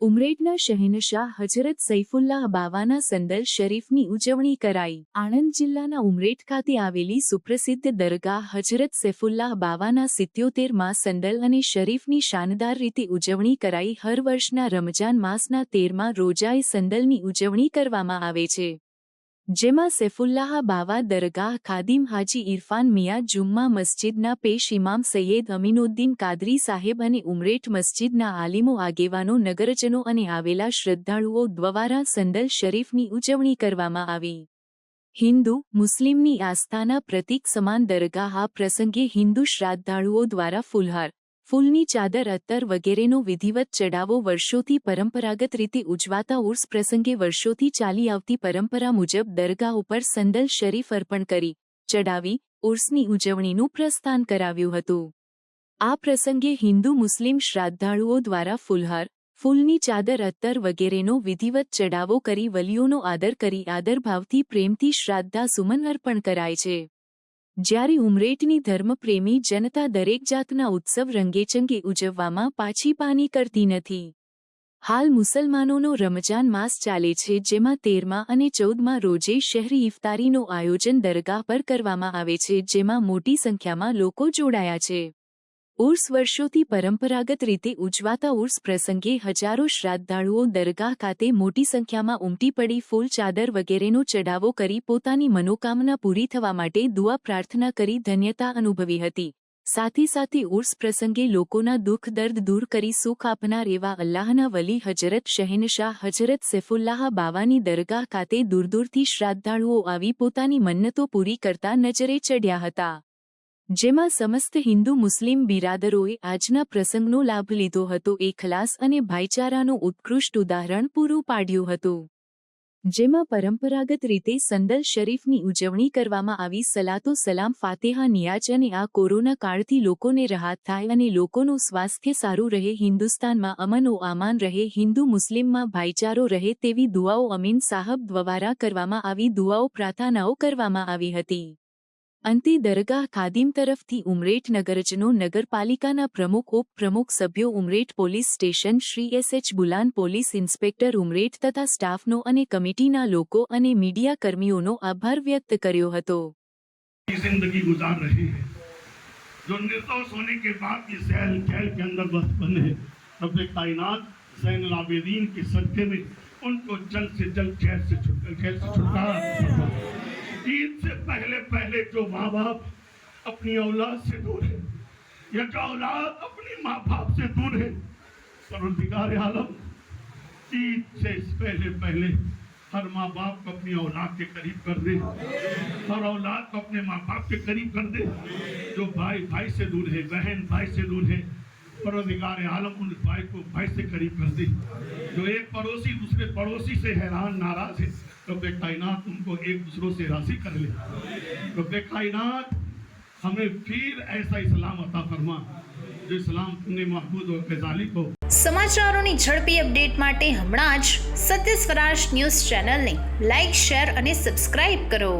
ઉમરેઠના શહેનશાહ હજરત સૈફુલ્લાહ બાવાના સંદલ શરીફની ઉજવણી કરાઈ. આણંદ જિલ્લાના ઉમરેઠ ખાતે આવેલી સુપ્રસિદ્ધ દરગાહ હજરત સૈફુલ્લાહ બાવાના સિત્યોતેરમાં સંદલ અને શરીફની શાનદાર રીતે ઉજવણી કરાઈ. હર વર્ષના રમજાન માસના તેરમાં રોજાએ સંદલની ઉજવણી કરવામાં આવે છે. જેમાં સૈફુલ્લાહ બાવા દરગાહ, ખાદિમ હાજી ઇરફાન મિયા જુમ્મા મસ્જિદના પેશ ઇમામ સૈયદ અમીનુદ્દીન કાદરી સાહેબ અને ઉમરેઠ મસ્જિદના આલિમો આગેવાનો, નગરજનો અને આવેલા શ્રદ્ધાળુઓ દ્વારા સંદલ શરીફની ઉજવણી કરવામાં આવી. હિન્દુ, મુસ્લિમની આસ્થાના પ્રતીક સમાન દરગાહ આ પ્રસંગે હિન્દુ શ્રદ્ધાળુઓ દ્વારા ફુલહાર ફૂલની ચાદર અત્તર વગેરેનો વિધિવત ચડાવો વર્ષોથી પરંપરાગત રીતે ઉજવાતા ઉર્સ પ્રસંગે વર્ષોથી ચાલી આવતી પરંપરા મુજબ દરગાહ ઉપર સંદલ શરીફ અર્પણ કરી ચડાવી ઉર્સની ઉજવણીનું પ્રસ્થાન કરાવ્યું હતું. આ પ્રસંગે હિન્દુ મુસ્લિમ શ્રાદ્ધાળુઓ દ્વારા ફુલહાર, ફૂલની ચાદર અત્તર વગેરેનો વિધિવત ચડાવો કરી વલીઓનો આદર કરી, આદરભાવથી પ્રેમથી શ્રાદ્ધા સુમન અર્પણ કરાય છે. જ્યારે ઉમરેઠની ધર્મપ્રેમી જનતા દરેક જાતના ઉત્સવ રંગેચંગે ઉજવવામાં પાછી પાની કરતી નથી. હાલ મુસલમાનોનો રમજાન માસ ચાલે છે, જેમાં તેરમા અને ચૌદમા રોજે શહેરી ઇફતારીનું આયોજન દરગાહ પર કરવામાં આવે છે, જેમાં મોટી સંખ્યામાં લોકો જોડાયા છે. ઉર્સ વર્ષોથી પરંપરાગત રીતે ઉજવાતા ઉર્સ પ્રસંગે હજારો શ્રાદ્ધાળુઓ દરગાહ ખાતે મોટી સંખ્યામાં ઉમટી પડી ફૂલ ચાદર વગેરેનો ચઢાવો કરી પોતાની મનોકામના પૂરી થવા માટે દુઆ પ્રાર્થના કરી ધન્યતા અનુભવી હતી. સાથે સાથે ઉર્સ પ્રસંગે લોકોના દુઃખ દર્દ દૂર કરી સુખ આપનાર એવા અલ્લાહના વલી હજરત શહેનશાહ હજરત સૈફુલ્લાહ બાવાની દરગાહ ખાતે દૂર દૂરથી શ્રાદ્ધાળુઓ આવી પોતાની મન્નતો પૂરી કરતા નજરે ચડ્યા હતા. જેમાં સમસ્ત હિન્દુ મુસ્લિમ બિરાદરોએ આજના પ્રસંગનો લાભ લીધો હતો. એ ખલાસ અને ભાઈચારાનું ઉત્કૃષ્ટ ઉદાહરણ પૂરું પાડ્યું હતું. જેમાં પરંપરાગત રીતે સંદલ શરીફની ઉજવણી કરવામાં આવી. સલાતો સલામ, ફાતેહા, નિયાજ અને આ કોરોના કાળથી લોકોને રાહત થાય અને લોકોનું સ્વાસ્થ્ય સારું રહે. હિન્દુસ્તાનમાં અમનો આમાન રહે, હિન્દુ મુસ્લિમમાં ભાઈચારો રહે તેવી દુઆઓ અમીન સાહબ દ્વારા કરવામાં આવી. દુઆઓ, પ્રાર્થનાઓ કરવામાં આવી હતી. અંતે દરગાહ ખાદિમ તરફથી ઉમરેઠ નગરજનો નગરપાલિકાના પ્રમુખ ઉપપ્રમુખ સભ્યો Umreth police station Shri S H Bulan police inspector Umreth તથા સ્ટાફનો અને કમિટીના લોકો અને મીડિયા કર્મીઓનો આભાર વ્યક્ત કર્યો હતો की जिंदगी गुजार रहे हैं जो निर्दोष होने के बाद ये सैल कैल के अंदर बस बने हैं रब कायनात जैन आबेदीन के सदके में उनको जल्द से जल्द कैद से छुट कैद से छुटकारा ईद से पहले पहले जो माँ बाप अपनी औलाद से दूर है, या जो औलाद अपनी माँ बाप से दूर है परवरदिगार आलम ईद से पहले पहले हर माँ बाप को अपनी औलाद के करीब कर दे। हर औलाद को अपने माँ बाप के करीब कर दे। जो भाई भाई से दूर है, बहन भाई से दूर है परवदिगार आलम उन भाई को भाई से करीब कर दे। जो एक पड़ोसी दूसरे पड़ोसी से हैरान, नाराज़ है रब कायनात उनको एक दूसरों से राशि कर ले रब कायनात हमें फिर ऐसा इस्लाम अता फरमा जो इस्लाम तुमने महबूद और गजाली को સમાચારોની ઝડપી અપડેટ માટે હમણાં જ સત્ય સ્વરાજ ન્યૂઝ ચેનલને લાઇક શેર અને સબસ્ક્રાઇબ કરો